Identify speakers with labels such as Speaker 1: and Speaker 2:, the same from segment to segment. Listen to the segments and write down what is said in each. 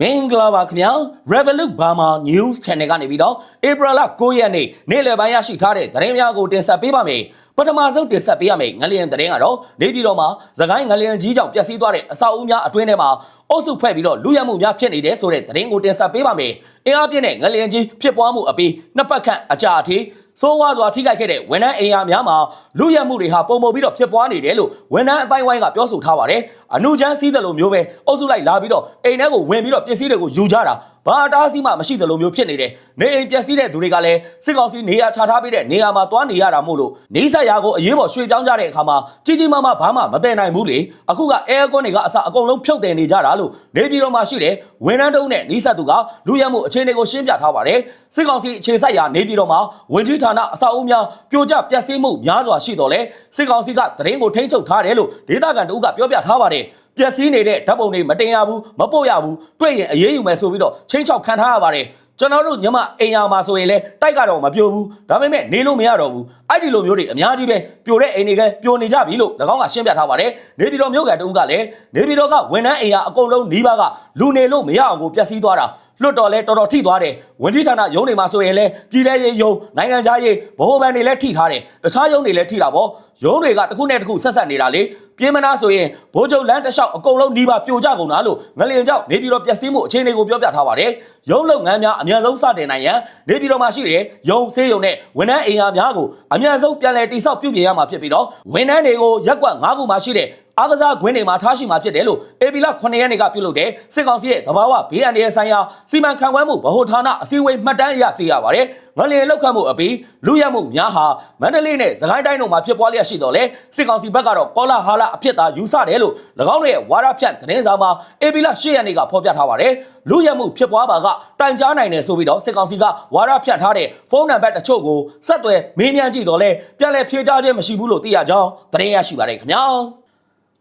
Speaker 1: မင်္ဂလာပါခင်ဗျာ Revolut Burma News Channel ကနေပြီးတော့ April လ9ရက်နေ့နေ့လယ်ပိုင်းရရှိထားတဲ့သတင်းများကိုတင်ဆက်ပေးပါမယ်ပထမဆုံးတင်ဆက်ပေးရမယ့်ငလျင်သတင်းကတော့နေပြည်တော်မှာသခိုင်းငလျင်ကြီးကြောင့်ပျက်စီးသွားတဲ့အဆောက်အဦများအတွင်းထဲမှာအုပ်စုဖွဲ့ပြီးတော့လူရမှုများဖြစ်နေတယ်ဆိုတဲ့သတင်းကိုတင်ဆက်ပေးပါမယ်အင်အားပြည့်တဲ့ငလျင်ကြီးဖြစ်ပွားမှုအပြီးနှစ်ပတ်ခန့်အကြာအထိစိုးဝါစွာထိခိုက်ခဲ့တဲ့ဝန်ထမ်းအိမ်ယာများမှာ လူရမှုတွေဟာပုံမပြီးတော့ဖြစ်ပွားနေတယ်လို့ဝန်ထမ်းအတိုင်းဝိုင်းကပြောဆိုထားပါတယ်အနုချမ်းစီးတယ်လို့မျိုးပဲအုပ်စုလိုက်လာပြီးတော့အိမ်ထဲကိုဝင်ပြီးတော့ပစ္စည်းတွေကိုယူကြတာဘာအတားအဆီးမှမရှိတယ်လို့မျိုးဖြစ်နေတယ်နေအိမ်ပျက်စီးတဲ့သူတွေကလည်းစစ်ကောင်စီနေရာချထားပေးတဲ့နေရာမှာသွားနေရတာမို့လို့နေဆက်ရာကိုအရေးပေါ်ရွှေ့ပြောင်းကြတဲ့အခါမှာကြီးကြီးမားမားဘာမှမတည်နိုင်ဘူးလေအခုကအဲကွန်းတွေကအစအကုန်လုံးဖြုတ်တယ်နေကြတာလို့နေပြည်တော်မှာရှိတဲ့ဝန်ထမ်းတုံးနဲ့နီးစပ်သူကလူရမှုအခြေအနေကိုရှင်းပြထားပါတယ်စစ်ကောင်စီအခြေစိုက်ရာနေပြည်တော်မှာဝင်ကြီးဌာနအဆောက်အဦများပြိုကျပျက်စီးမှုများစွာရှိတော်လဲစစ်ကောင်စီကတရင်ကိုထိန်းချုပ်ထားတယ်လို့ဒေသခံတို့ကပြောပြထားပါတယ်ပျက်စီးနေတဲ့ဓာတ်ပုံတွေမတင်ရဘူးမပို့ရဘူးတွေ့ရင်အေးအေးယူမယ်ဆိုပြီးတော့ချင်းချောက်ခံထားရပါတယ် ကျွန်တော်တို့ညမအိမ်ယာမှာဆိုရင်လဲတိုက်ကတော့မပြိုဘူးဒါပေမဲ့နေလို့မရတော့ဘူးအဲ့ဒီလိုမျိုးတွေအများကြီးပဲပြိုတဲ့အိမ်တွေကပြိုနေကြပြီလို့၎င်းကရှင်းပြထားပါတယ်နေပြည်တော်မြို့ကန်တူကလည်းနေပြည်တော်ကဝန်ထမ်းအိမ်ယာအကုန်လုံးနှီးပါးကလူနေလို့မရအောင်ကိုပျက်စီးသွားတာလွတ်တော်လဲတော်တော်ထိသွားတယ်ဝန်ကြီးဌာနရုံးတွေမှာဆိုရင်လဲပြည်လဲရေးရုံးနိုင်ငံခြားရေးဗဟိုဘဏ်တွေလည်းထိထားတယ်တခြားရုံးတွေလည်းထိတာပေါ့ရုံးတွေကတစ်ခုနဲ့တစ်ခုဆက်ဆက်နေတာလေ ပြင်းမနာဆိုရင်ဘိုးချုပ်လမ်းတစ်လျှောက်အကုန်လုံးနှီးပါပြိုကျကုန်တာလို့ငလျင်ကြောင့်နေပြည်တော်ပျက်စီးမှုအခြေအနေကိုပြောပြထားပါတယ်ရုံးလုပ်ငန်းများအများဆုံးစတင်နိုင်ရန်နေပြည်တော်မှာရှိတဲ့ရုံးဆေးရုံနဲ့ဝန်ထမ်းအိမ်ယာများကိုအများဆုံးပြန်လည်တိစောက်ပြုပြင်ရမှာဖြစ်ပြီးတော့ဝန်ထမ်းတွေကိုရက်ကွက်၅ခုမှာရှိတဲ့ အားကစားခွင်းတွေမှာထားရှိမှာဖြစ်တယ်လို့အေပီလာ9ရက်နေ့ကပြုလုပ်တဲ့စစ်ကောင်စီရဲ့သဘာဝဘေးအန္တရာယ်ဆိုင်ရာစီမံခန့်ခွဲမှုဗဟိုဌာနအစည်းအဝေးမှတ်တမ်းအရသိရပါတယ်။ငလျင်လောက်ခတ်မှုအပြီးလူရမှုများဟာမန္တလေးနဲ့စကိုင်းတိုင်းတို့မှာဖြစ်ပွားလျက်ရှိတော်လဲစစ်ကောင်စီဘက်ကတော့ကောလာဟာလအဖြစ်သာယူဆတယ်လို့၎င်းတို့ရဲ့ဝါဒဖြန့်သတင်းစာမှာအေပီလာ10ရက်နေ့ကဖော်ပြထားပါတယ်။လူရမှုဖြစ်ပွားပါကတိုင်ကြားနိုင်တယ်ဆိုပြီးတော့စစ်ကောင်စီကဝါဒဖြန့်ထားတဲ့ဖုန်းနံပါတ်တချို့ကိုဆက်သွယ်မေးမြန်းကြည့်တော့လဲပြန်လည်ဖြေကြားခြင်းမရှိဘူးလို့သိရကြောင်းသတင်းရရှိပါတယ်ခင်ဗျာ။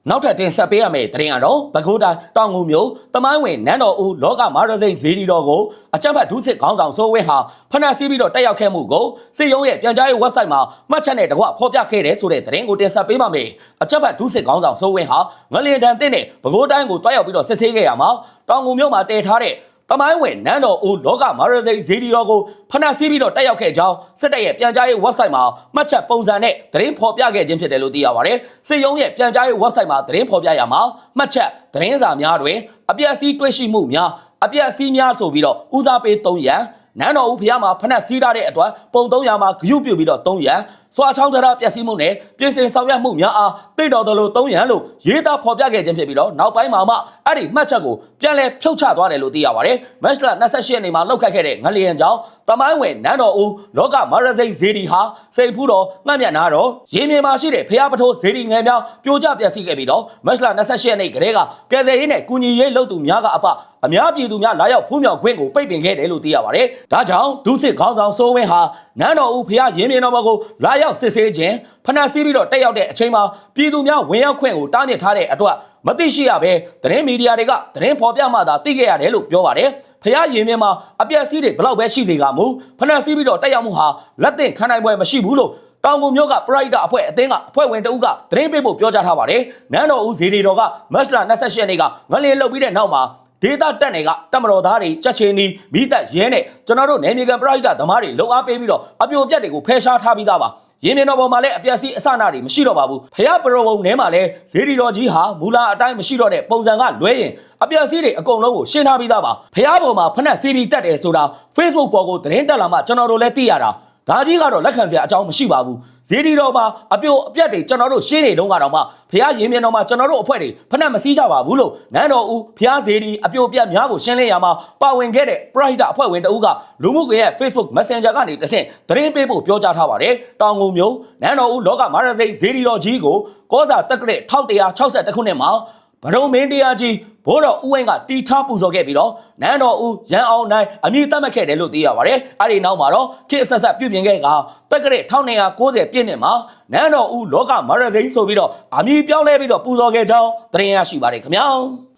Speaker 1: နောက်ထပ်တင်ဆက်ပေးရမယ့်သတင်းကတော့ပဲခူးတိုင်းတောင်ငူမြို့တမိုင်းဝင်နန်းတော်ဦးလောကမာရစိတ်ဇေဒီတော်ကိုအကြမ်းဖက်ဒုစစ်ခေါင်းဆောင်စိုးဝင်းဟာဖဏဆီးပြီးတော့တက်ရောက်ခဲ့မှုကိုစစ်ရုံးရဲ့ပြန်ကြားရေး website မှာမှတ်ချက်နဲ့တကွဖော်ပြခဲ့တယ်ဆိုတဲ့သတင်းကိုတင်ဆက်ပေးပါမယ်အကြမ်းဖက်ဒုစစ်ခေါင်းဆောင်စိုးဝင်းဟာငလျင်တန်တဲ့နဲ့ပဲခူးတိုင်းကိုတွားရောက်ပြီးတော့စစ်ဆေးခဲ့ရမှာတောင်ငူမြို့မှာတည်ထားတဲ့ တမိုင်းဝင်နန်းတော်ဦးလောကမာရစိတ်ဇေဒီတော်ကိုဖဏဆီးပြီးတော့တက်ရောက်ခဲ့ကြောင်းစစ်တပ်ရဲ့ပြန်ကြားရေး website မှာမှတ်ချက်ပုံစံနဲ့သတင်းဖော်ပြခဲ့ခြင်းဖြစ်တယ်လို့သိရပါတယ်။စစ်ရုံးရဲ့ပြန်ကြားရေး website မှာသတင်းဖော်ပြရမှာမှတ်ချက်သတင်းစာများတွင်အပြည့်အစည်းတွေ့ရှိမှုများအပြည့်အစည်းများဆိုပြီးတော့ဦးစားပေး3ရန်နန်းတော်ဦးဖျားမှာဖနက်စီးထားတဲ့အတွက်ပုံ300မှာဂရုပြုပြီးတော့3ရန် စွာချောင်းတရပျက်စီးမှုနဲ့ပြည်စင်ဆောင်ရွက်မှုများအားတိတ်တော်တော်လို့3ရန်လို့ရေးသားဖော်ပြခဲ့ခြင်းဖြစ်ပြီးတော့နောက်ပိုင်းမှာမှအဲ့ဒီမှတ်ချက်ကိုပြန်လဲဖြုတ်ချသွားတယ်လို့သိရပါတယ်မက်စလာ28ရက်နေ့မှာလောက်ခတ်ခဲ့တဲ့ငလျင်ကြောင့်တမိုင်းဝင်နန်းတော်ဦးလောကမရစိတ်ဇေဒီဟာစိတ်ဖူးတော်မှတ်မြတ်နာတော့ရင်းမြေမှာရှိတဲ့ဖျားပထိုးဇေဒီငယ်များပြိုကျပျက်စီးခဲ့ပြီးတော့မက်စလာ28ရက်နေ့ကလေးကကယ်ဆယ်ရေးနဲ့ကုညီရေးလုပ်သူများကအပအများပြည်သူများလာရောက်ဖူးမြောက်ခွင့်ကိုပိတ်ပင်ခဲ့တယ်လို့သိရပါတယ်ဒါကြောင့်ဒုစစ်ခေါင်းဆောင်စိုးဝင်းဟာနန်းတော်ဦးဖျားရင်းမြေတော်ဘက်ကိုလာရောက်စစ်ဆေးခြင်းဖဏဆီးပြီးတော့တက်ရောက်တဲ့အချိန်မှာပြည်သူများဝင်ရောက်ခွင့်ကိုတားမြစ်ထားတဲ့အတွက်မသိရှိရဘဲသတင်းမီဒီယာတွေကသတင်းဖော်ပြမှသာသိခဲ့ရတယ်လို့ပြောပါတယ်ဖះရင်မြင်မှာအပြက်စီးတွေဘလောက်ပဲရှိစေကမူဖဏစီးပြီးတော့တက်ရောက်မှုဟာလက်သင့်ခံနိုင်ပွဲမရှိဘူးလို့တောင်ကုန်မြို့ကပရိုက်တာအဖွဲ့အသင်းကအဖွဲ့ဝင်တအုပ်ကသတင်းပေးဖို့ပြောကြားထားပါတယ်နန်းတော်ဦးဇေဒီတော်ကမတ်လ28ရက်နေ့ကငလျင်လုတ်ပြီးတဲ့နောက်မှာဒေတာတက်တွေကတမတော်သားတွေကြက်ချင်နီမိသက်ရဲနဲ့ကျွန်တော်တို့နယ်မြေကန်ပရိုက်တာသမားတွေလုံအားပေးပြီးတော့အပြိုပြက်တွေကိုဖယ်ရှားထားပြီးသားပါ ရင်းမြင်တော်ပေါ်မှာလည်းအပြက်စီးအစနာတွေမရှိတော့ပါဘူးဖះပရောဝုံထဲမှာလည်းဇေဒီတော်ကြီးဟာမူလာအတိုင်းမရှိတော့တဲ့ပုံစံကလွဲရင်အပြက်စီးတွေအကုန်လုံးကိုရှင်းထားပြီးသားပါဖះပေါ်မှာဖက်စီးပြီးတက်တယ်ဆိုတာ Facebook ပေါ်ကိုသတင်းတက်လာမှကျွန်တော်တို့လည်းသိရတာ ဒါကြီးကတော့လက်ခံစရာအကြောင်းမရှိပါဘူးဇေဒီတော်မှာအပြိုအပြက်တွေကျွန်တော်တို့ရှင်းနေတုန်းကတော့မှဖះရင်းမြင်တော်မှာကျွန်တော်တို့အဖွဲ့တွေဖက်မစည်းကြပါဘူးလို့နန်းတော်ဦးဖះဇေဒီအပြိုပြက်များကိုရှင်းလင်းရမှာပါဝင်ခဲ့တဲ့ Pride အဖွဲ့ဝင်တဦးကလူမှုကွန်ရက် Facebook Messenger ကနေတဆင့်သတင်းပေးဖို့ပြောကြားထားပါတယ်တောင်ငုံမျိုးနန်းတော်ဦးလောကမာရစိတ်ဇေဒီတော်ကြီးကိုကောစာတက္ကရက်1162ခုနှစ်မှာဗရုံမင်းတရားကြီး ဘိုးတော်ဦးဝင်းကတီထားပူဇော်ခဲ့ပြီးတော့နန်းတော်ဦးရန်အောင်နိုင်အမည်သတ်မှတ်ခဲ့တယ်လို့သိရပါတယ်။အဲဒီနောက်မှာတော့ခေတ်အဆက်ဆက်ပြုပြင်ခဲ့ကတက္ကရက်1290ပြည့်နှစ်မှာနန်းတော်ဦးလောကမာရစိန်ဆိုပြီးတော့အမည်ပြောင်းလဲပြီးတော့ပူဇော်ခဲ့ကြောင်းသတင်းရရှိပါတယ်ခင်ဗျာ။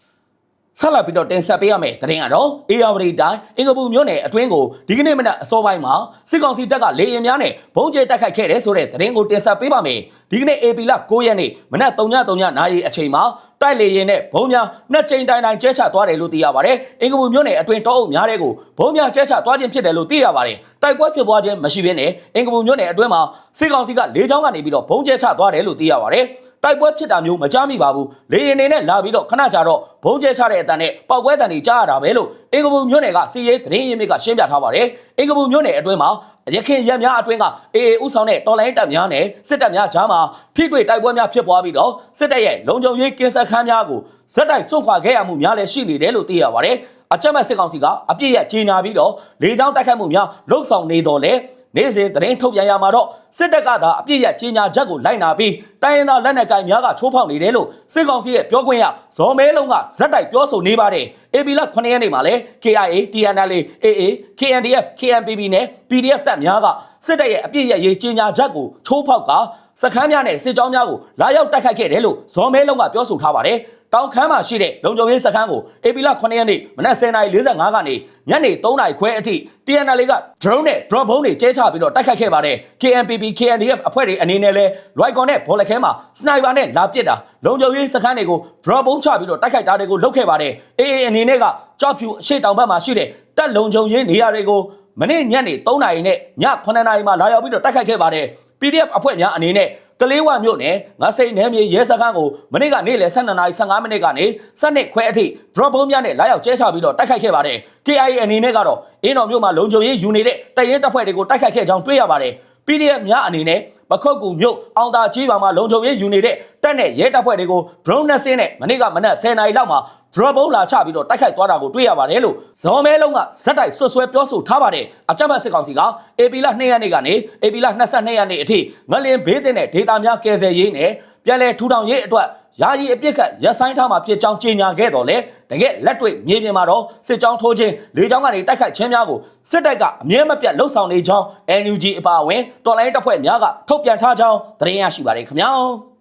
Speaker 1: ဆက်လက်ပြီးတော့တင်ဆက်ပေးရမယ့်သတင်းကတော့အေယာဝတီတိုင်းအင်္ဂပူမြို့နယ်အတွင်းကိုဒီကနေ့မနက်အစောပိုင်းမှာစစ်ကောင်စီတပ်ကလေရင်များနဲ့ဘုံကျဲတိုက်ခိုက်ခဲ့တယ်ဆိုတဲ့သတင်းကိုတင်ဆက်ပေးပါမယ်ဒီကနေ့ AP လ9ရက်နေ့မနက်3:03နာရီအချိန်မှာ တိုက်လေရင်နဲ့ဘုံများနှစ်ကြိမ်တိုင်တိုင်ကျဲချသွားတယ်လို့သိရပါတယ်။အင်္ဂပူမြို့နယ်အတွင်းတောအုပ်များတဲ့ကိုဘုံများကျဲချသွားခြင်းဖြစ်တယ်လို့သိရပါတယ်။တိုက်ပွဲဖြစ်ပွားခြင်းမရှိဘဲနဲ့အင်္ဂပူမြို့နယ်အတွင်းမှာစစ်ကောင်စီကလေကြောင်းကနေပြီးတော့ဘုံကျဲချသွားတယ်လို့သိရပါတယ်။ တိုက်ပွဲဖြစ်တာမျိုးမကြားမိပါဘူးလေရင်နေနဲ့လာပြီးတော့ခဏကြာတော့ဘုံကျဲချတဲ့အတန်နဲ့ပောက်ကွဲတန်တွေကြားရတာပဲလို့အင်္ဂပူမြို့နယ်ကစီရေးသတင်းရင်းမြစ်ကရှင်းပြထားပါတယ်အင်္ဂပူမြို့နယ်အတွင်းမှာရခင်ရက်များအတွင်းကအေအေဥဆောင်တဲ့တော်လိုင်းတပ်များနဲ့စစ်တပ်များကြားမှာဖိတွေ့တိုက်ပွဲများဖြစ်ပွားပြီးတော့စစ်တပ်ရဲ့လုံခြုံရေးကင်းစက်ခန်းများကိုဇက်တိုက်စွန့်ခွာခဲ့ရမှုများလည်းရှိနေတယ်လို့သိရပါတယ်အကြမ်းမဲ့စစ်ကောင်စီကအပြစ်ရကြေညာပြီးတော့လေကြောင်းတိုက်ခတ်မှုများလှုပ်ဆောင်နေတော်လဲ နေ့စဉ်သတင်းထုတ်ပြန်ရမှာတော့စစ်တပ်ကသာအပြစ်ရကြီးညာချက်ကိုလိုက်နာပြီးတိုင်းရင်းသားလက်နက်ကိုင်များကချိုးဖောက်နေတယ်လို့စစ်ကောင်စီရဲ့ပြောခွင့်ရဇော်မဲလုံးကဇက်တိုက်ပြောဆိုနေပါတယ်။ AB လ9ရက်နေ့မှာလဲ KIA, TNLA, AA, KNDF, KNPB နဲ့ PDF တပ်များကစစ်တပ်ရဲ့အပြစ်ရရေးကြီးညာချက်ကိုချိုးဖောက်ကစခန်းများနဲ့စစ်ကြောင်းများကိုလာရောက်တိုက်ခိုက်ခဲ့တယ်လို့ဇော်မဲလုံးကပြောဆိုထားပါတယ်။ တောင်ခမ်းမှာရှိတဲ့လုံခြုံရေးစခန်းကိုအေပီလ9ရက်နေ့မနက်10:45ကနေညနေ3:00နာရီခွဲအထိ TNL က drone နဲ့ drop ဘုံတွေကျဲချပြီးတော့တိုက်ခိုက်ခဲ့ပါတယ်။ KNPP KNDF အဖွဲ့တွေအနေနဲ့လဲ Lycon နဲ့ဘော်လခဲမှာ sniper နဲ့လာပစ်တာလုံခြုံရေးစခန်းတွေကို drop ဘုံချပြီးတော့တိုက်ခိုက်တာတွေကိုလုပ်ခဲ့ပါတယ်။ AA အနေနဲ့ကကြောက်ဖြူအရှိတောင်ဘက်မှာရှိတဲ့တပ်လုံခြုံရေးနေရာတွေကိုမနေ့ညနေ3:00နာရီနဲ့ည9:00နာရီမှာလာရောက်ပြီးတော့တိုက်ခိုက်ခဲ့ပါတယ်။ PDF အဖွဲ့များအနေနဲ့ ကလေးဝမြို့နယ်ငါစိန်နယ်မြေရဲစခန်းကိုမနေ့ကနေ့လယ်12:15မိနစ်ကနေ7ခွဲအထိ drop ဘုံများနဲ့လာရောက်ကျဲချပြီးတော့တိုက်ခိုက်ခဲ့ပါတယ်။ KIA အနေနဲ့ကတော့အင်းတော်မြို့မှာလုံခြုံရေးယူနေတဲ့တပ်ရင်းတပ်ဖွဲ့တွေကိုတိုက်ခိုက်ခဲ့ကြောင်းတွေ့ရပါတယ်။ PDF များအနေနဲ့ပခုတ်ကူမြို့အောင်သာကြီးပါမှာလုံခြုံရေးယူနေတဲ့တပ်နဲ့ရဲတပ်ဖွဲ့တွေကို drone နဲ့ဆင်းနဲ့မနေ့ကမနက်10:00နာရီလောက်မှာ drop ဘုံလာချပြီးတော့တိုက်ခိုက်သွားတာကိုတွေ့ရပါတယ်လို့ဇော်မဲလုံးကဇက်တိုက်ဆွဆွဲပြောဆိုထားပါတယ်အကြမ်းဖက်စစ်ကောင်စီက AP လ2ရက်နေ့ကနေ AP လ22ရက်နေ့အထိငလင်ဘေးတင်တဲ့ဒေတာများကယ်ဆယ်ရေးနဲ့ပြည်လဲထူထောင်ရေးအတွက်ယာယီအပြစ်ခတ်ရပ်ဆိုင်းထားမှာဖြစ်ကြောင်းကြေညာခဲ့တော်လဲတကယ်လက်တွေ့မြေပြင်မှာတော့စစ်ကြောင်းထိုးခြင်းလေကြောင်းကနေတိုက်ခိုက်ခြင်းများကိုစစ်တပ်ကအမြဲမပြတ်လှုပ်ဆောင်နေကြောင်း NUG အပါအဝင်တော်လိုင်းတပ်ဖွဲ့များကထုတ်ပြန်ထားကြောင်းသတင်းရရှိပါတယ်ခင်ဗျာ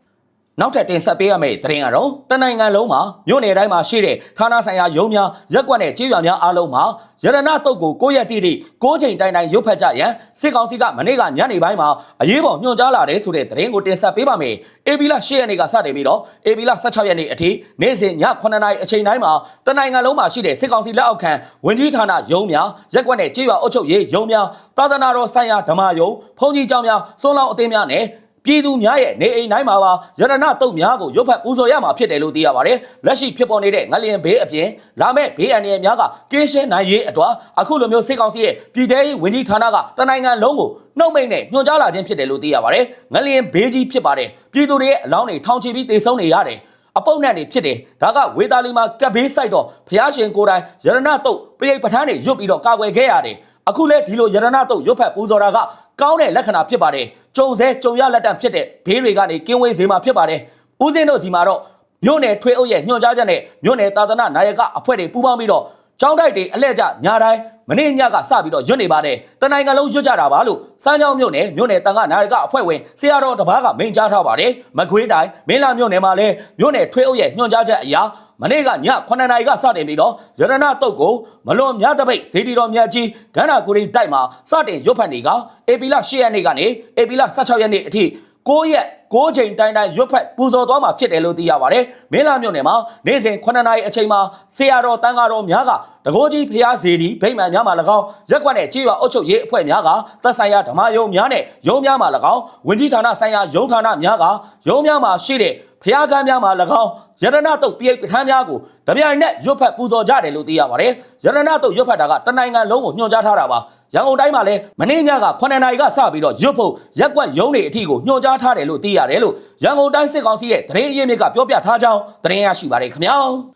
Speaker 1: နောက်ထပ်တင်ဆက်ပေးရမယ့်သတင်းကတော့တနိုင်ငံလုံးမှာမြို့နယ်တိုင်းမှာရှိတဲ့ဌာနဆိုင်ရာရုံးများရက်ကွက်နဲ့ကြေးရွာများအားလုံးမှာရတနာတုတ်ကို9ရက်တိတိ9ချိန်တိုင်တိုင်ရုပ်ဖက်ကြရန်စစ်ကောင်စီကမနေ့ကညနေပိုင်းမှာအရေးပေါ်ညွှန်ကြားလာတဲ့ဆိုတဲ့သတင်းကိုတင်ဆက်ပေးပါမယ်။ AB လ10ရက်နေ့ကစတင်ပြီးတော့ AB လ16ရက်နေ့အထိနေ့စဉ်ည9နာရီအချိန်တိုင်းမှာတနိုင်ငံလုံးမှာရှိတဲ့စစ်ကောင်စီလက်အောက်ခံဝင်ကြီးဌာနရုံးများရက်ကွက်နဲ့ကြေးရွာအုပ်ချုပ်ရေးရုံးများသာသနာတော်ဆိုင်ရာဓမ္မယုံဘုန်းကြီးကျောင်းများစွန်းလောင်းအသင်းများနဲ့ ပြည်သူများရဲ့နေအိမ်တိုင်းမှာပါရတနာတုတ်များကိုရုပ်ဖက်ပူဇော်ရမှာဖြစ်တယ်လို့သိရပါတယ်။လက်ရှိဖြစ်ပေါ်နေတဲ့ငလျင်ဘေးအပြင်လာမဲ့ဘေးအန္တရာယ်များကကင်းရှင်းနိုင်ရေးအတွက်အခုလိုမျိုးစစ်ကောင်စီရဲ့ပြည်ထရေးဝန်ကြီးဌာနကတနိုင်ငံလုံးကိုနှုတ်မိတ်နဲ့ညွှန်ကြားလာခြင်းဖြစ်တယ်လို့သိရပါတယ်။ငလျင်ဘေးကြီးဖြစ်ပါတယ်။ပြည်သူတွေရဲ့အလောင်းတွေထောင်ချီပြီးတေဆုံးနေရတယ်။အပုတ်နဲ့နေဖြစ်တယ်ဒါကဝေတာလီမှာကပ်ဘေးဆိုင်တော့ဖျားရှင်ကိုယ်တိုင်ရတနာတုတ်ပြိပဋ္ဌာန်းတွေရွတ်ပြီးတော့ကာကွယ်ခဲ့ရတယ်အခုလဲဒီလိုရတနာတုတ်ရွတ်ဖက်ပူဇော်တာကကောင်းတဲ့လက္ခဏာဖြစ်ပါတယ် ကြုံစဲကြုံရလက်တံဖြစ်တဲ့ဘေးတွေကနေကင်းဝေးစေမှာဖြစ်ပါတယ်ဦးစင်းတို့စီမှာတော့မြို့နယ်ထွေးအုပ်ရဲ့ညွှန်ကြားချက်နဲ့မြို့နယ်သာသနာနာယကအဖွဲ့တွေပူးပေါင်းပြီးတော့ကျောင်းတိုက်တွေအလှည့်ကျညာတိုင်း မနေ့ညကစပြီးတော့ရွတ်နေပါတယ်တနိုင်ငံလုံးရွတ်ကြတာပါလို့စမ်းချောင်းမြို့နယ်မြို့နယ်တန်ခါနာယကအဖွဲ့ဝင်ဆရာတော်တပားကမိန့်ကြားထားပါတယ်မကွေးတိုင်းမင်းလာမြို့နယ်မှာလည်းမြို့နယ်ထွေးအုပ်ရဲ့ညွှန်ကြားချက်အရာမနေ့ကည9နာရီကစတင်ပြီးတော့ရတနာတုတ်ကိုမလွန်မြတ်တပိတ်ဇေဒီတော်မြတ်ကြီးဂန္ဓာကိုရီတိုက်မှာစတင်ရွတ်ဖတ်နေကအေပီလ10ရက်နေ့ကနေအေပီလ16ရက်နေ့အထိ 9ရက်6ချိန်တိုင်းတိုင်းရွတ်ဖက်ပူဇော်သွားမှာဖြစ်တယ်လို့သိရပါတယ်။မင်းလာမြို့နယ်မှာနေ့စဉ်9နာရီအချိန်မှာဆရာတော်တန်ဃာတော်များကတကောကြီးဖျားစီဒီဗိမာန်များမှာ၎င်းရက်ကွက်နဲ့ကြေးရွာအုပ်ချုပ်ရေးအဖွဲ့များကသက်ဆိုင်ရာဓမ္မယုံများနဲ့ယုံများမှာ၎င်းဝင်ကြီးဌာနဆိုင်ရာယုံဌာနများကယုံများမှာရှိတဲ့ ဖျားကမ်းများမှာ၎င်းရတနာတုတ်ပြိပဋ္ဌာန်းများကိုတပြိုင်နက်ရွတ်ဖက်ပူဇော်ကြတယ်လို့သိရပါတယ်။ရတနာတုတ်ရွတ်ဖက်တာကတနိုင်ငံလုံးကိုညွှန်ကြားထားတာပါ။ရန်ကုန်တိုင်းမှာလည်းမနေ့ညက9နာရီကစပြီးတော့ရွတ်ဖို့ရက်ကွက်ရုံးတွေအထိကိုညွှန်ကြားထားတယ်လို့သိရတယ်လို့ရန်ကုန်တိုင်းစစ်ကောင်စီရဲ့သတင်းအရင်းမြစ်ကပြောပြထားကြောင်းသတင်းရရှိပါတယ်ခင်ဗျာ။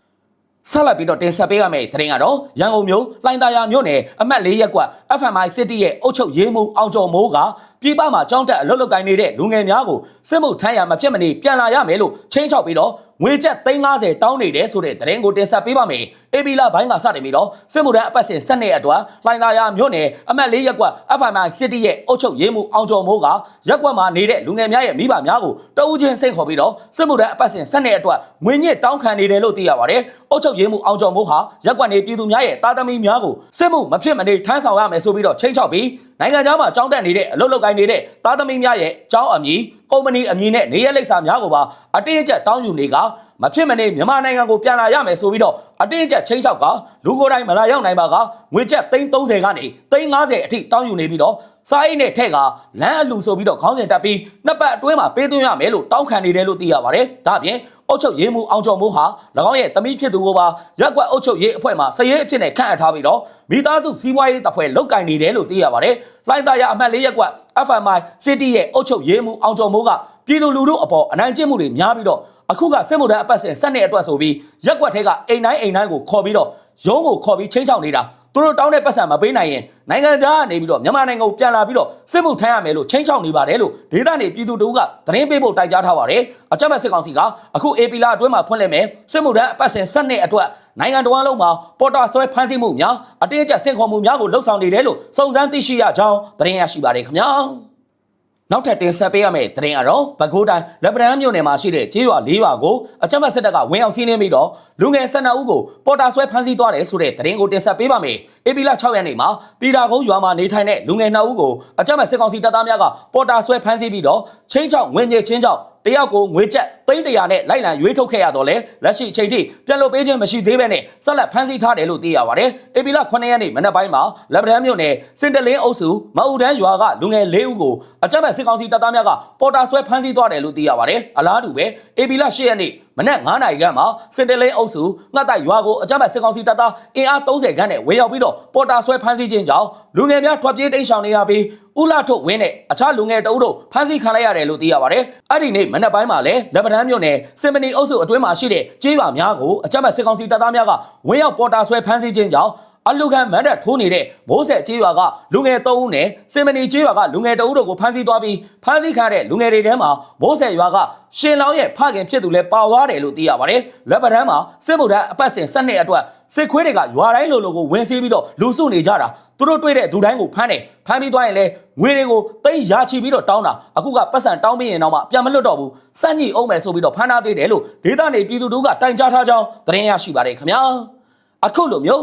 Speaker 1: ဆက်လက်ပြီးတော့တင်ဆက်ပေးရမယ့်သတင်းကတော့ရန်ကုန်မြို့လှိုင်သာယာမြို့နယ်အမှတ်၄ရပ်ကွက် FMI City ရဲ့အုပ်ချုပ်ရေးမှူးအောင်ကျော်မိုးက ပြည်ပမှာကြောင်းတက်အလုပ်လုပ်ကိုင်နေတဲ့လူငယ်များကိုစစ်မှုထမ်းရမဖြစ်မနေပြန်လာရမယ်လို့ချင်းချောက်ပြီးတော့ငွေကျပ်350တောင်းနေတယ်ဆိုတဲ့သတင်းကိုတင်ဆက်ပေးပါမယ်။ AB လာဘိုင်းကစတင်ပြီးတော့စစ်မှုထမ်းအပတ်စဉ်7နှစ်အတွက်လှိုင်သာယာမြို့နယ်အမှတ်၄ရပ်ကွက် FMI City ရဲ့အုပ်ချုပ်ရေးမှူးအောင်ကျော်မိုးကရပ်ကွက်မှာနေတဲ့လူငယ်များရဲ့မိဘများကိုတအူးချင်းစိတ်ခေါ်ပြီးတော့စစ်မှုထမ်းအပတ်စဉ်7နှစ်အတွက်ငွေညစ်တောင်းခံနေတယ်လို့သိရပါတယ်။အုပ်ချုပ်ရေးမှူးအောင်ကျော်မိုးဟာရပ်ကွက်နေပြည်သူများရဲ့တာသမီများကိုစစ်မှုမဖြစ်မနေထမ်းဆောင်ရမယ်ဆိုပြီးတော့ချင်းချောက်ပြီး နိုင်ငံခြားမှာကြောင်းတက်နေတဲ့အလုပ်လုပ်ကိုင်နေတဲ့သားသမီးများရဲ့ကျောင်းအမည်ကုမ္ပဏီအမည်နဲ့နေရလိပ်စာများကိုပါအတင်းအကျပ်တောင်းယူနေကမဖြစ်မနေမြန်မာနိုင်ငံကိုပြန်လာရမယ်ဆိုပြီးတော့အတင်းအကျပ်ချင်းချောက်ကလူကိုယ်တိုင်မလာရောက်နိုင်ပါကငွေကျပ်330ကနေ350အထိတောင်းယူနေပြီးတော့စားအိတ်နဲ့ထက်ကလမ်းအလူဆိုပြီးတော့ခေါင်းစဉ်တက်ပြီးနှစ်ပတ်အတွင်းမှာပေးသွင်းရမယ်လို့တောင်းခံနေတယ်လို့သိရပါတယ်ဒါအပြင် အုတ်ချုပ်ရေးမှုအောင်ကျော်မိုးဟာ၎င်းရဲ့တမိဖြစ်သူကိုပါရက်ကွက်အုတ်ချုပ်ရေးအဖွဲ့မှစရေးအဖြစ်နဲ့ခန့်အပ်ထားပြီးတော့မိသားစုစီးပွားရေးတပ်ဖွဲ့လုတ်ကင်နေတယ်လို့သိရပါတယ်။လိုင်းသားရအမှတ်၄ရက်ကွက် FMI City ရဲ့အုတ်ချုပ်ရေးမှုအောင်ကျော်မိုးကပြည်သူလူထုအပေါ်အနိုင်ကျင့်မှုတွေများပြီးတော့အခုကစစ်မှုထမ်းအပတ်စဉ်ဆက်နှစ်အတွက်ဆိုပြီးရက်ကွက်ထဲကအိမ်တိုင်းအိမ်တိုင်းကိုခေါ်ပြီးတော့ရုံးကိုခေါ်ပြီးချင်းချောင်းနေတာ သူတို့တောင်းတဲ့ပတ်စံမပေးနိုင်ရင်နိုင်ငံသားကနေပြီးတော့မြန်မာနိုင်ငံကိုပြန်လာပြီးတော့စစ်မှုထမ်းရမယ်လို့ချင်းချောင်းနေပါတယ်လို့ဒေသနေပြည်သူတို့ကသတင်းပေးဖို့တိုက်ကြားထားပါတယ်အကြမ်းဖက်စစ်ကောင်စီကအခု AP လာအတွင်းမှာဖွင့်လှစ်မယ်စစ်မှုထမ်းအပတ်စဉ်ဆက်နှစ်အတွက်နိုင်ငံတော်လုံးမှာပေါ်တာဆွဲဖမ်းဆီးမှုများအတင်းအကျပ်ဆင့်ခေါ်မှုများကိုလှုပ်ဆောင်နေတယ်လို့စုံစမ်းသိရှိရကြောင်းသတင်းရရှိပါတယ်ခင်ဗျာ နောက်ထပ်တင်ဆက်ပေးရမယ့်သတင်းကတော့ပဲခူးတိုင်းလက်ပံမြို့နယ်မှာရှိတဲ့ကျေးရွာ၄ရွာကိုအကြမ်းဖက်စစ်တပ်ကဝင်အောင်စီးနှင်းပြီးတော့လူငယ်၁၂ဦးကိုပေါ်တာဆွဲဖမ်းဆီးသွားတယ်ဆိုတဲ့သတင်းကိုတင်ဆက်ပေးပါမယ်။အေပီလာ6ရက်နေ့မှာတီတာကုန်းရွာမှာနေထိုင်တဲ့လူငယ်2ဦးကိုအကြမ်းဖက်စစ်ကောင်စီတပ်သားများကပေါ်တာဆွဲဖမ်းဆီးပြီးတော့ချင်းချောင်းငွေညစ်ချင်းချောင်းတယောက်ကိုငွေကျပ်300နဲ့လိုက်လံရွေးထုတ်ခဲ့ရတော့လေလက်ရှိအချိန်ထိပြန်လို့ပေးခြင်းမရှိသေးပဲနဲ့ဆက်လက်ဖမ်းဆီးထားတယ်လို့သိရပါတယ်။အေပီလာ9ရက်နေ့မနက်ပိုင်းမှာလက်ပံမြို့နယ်စင်တလင်းအုပ်စုမအူတန်းရွာကလူငယ်၄ဦးကိုအကြမ်းဖက်စစ်ကောင်စီတပ်သားများကပေါ်တာဆွဲဖမ်းဆီးသွားတယ်လို့သိရပါတယ်။အလားတူပဲအေပီလာ10ရက်နေ့ မနက်9နာရီခန့်မှာစင်တလင်းအုပ်စုငှက်တိုက်ရွာကိုအကြမ်းဖက်စစ်ကောင်စီတပ်သားအင်အား30ခန်းနဲ့ဝေရောက်ပြီးတော့ပေါ်တာဆွဲဖမ်းဆီးခြင်းကြောင့်လူငယ်များထွက်ပြေးတိမ်းရှောင်နေရပြီးဦးလာထုတ်ဝင်းနဲ့အခြားလူငယ်တအုပ်တို့ဖမ်းဆီးခံလိုက်ရတယ်လို့သိရပါတယ်။အဲ့ဒီနေ့မနက်ပိုင်းမှာလည်းလက်ပံတန်းမြို့နယ်စင်မနီအုပ်စုအတွင်းမှာရှိတဲ့ကျေးရွာများကိုအကြမ်းဖက်စစ်ကောင်စီတပ်သားများကဝင်းရောက်ပေါ်တာဆွဲဖမ်းဆီးခြင်းကြောင့် အလူခံမန်တပ်ထိုးနေတဲ့မိုးဆက်ကျေးရွာကလူငယ်3ဦးနဲ့စင်မနီကျေးရွာကလူငယ်2ဦးတို့ကိုဖမ်းဆီးသွားပြီးဖမ်းဆီးခံတဲ့လူငယ်တွေထဲမှာမိုးဆက်ရွာကရှင်လောင်းရဲ့ဖခင်ဖြစ်သူလည်းပါသွားတယ်လို့သိရပါတယ်။လက်ပံတန်းမှာစစ်မှုထမ်းအပတ်စဉ်၁၂အတွက်စစ်ခွေးတွေကရွာတိုင်းလိုလိုကိုဝင်စီးပြီးတော့လူစုနေကြတာသူတို့တွေ့တဲ့ဒူတိုင်းကိုဖမ်းတယ်ဖမ်းပြီးသွားရင်လည်းငွေတွေကိုတိတ်ရာချီပြီးတော့တောင်းတာအခုကပတ်စံတောင်းပြီးရင်တော့မှပြန်မလွတ်တော့ဘူးစက်ညိအောင်မယ်ဆိုပြီးတော့ဖမ်းထားသေးတယ်လို့ဒေသနေပြည်သူတို့ကတိုင်ကြားထားကြောင်းသတင်းရရှိပါတယ်ခင်ဗျာအခုလိုမျိုး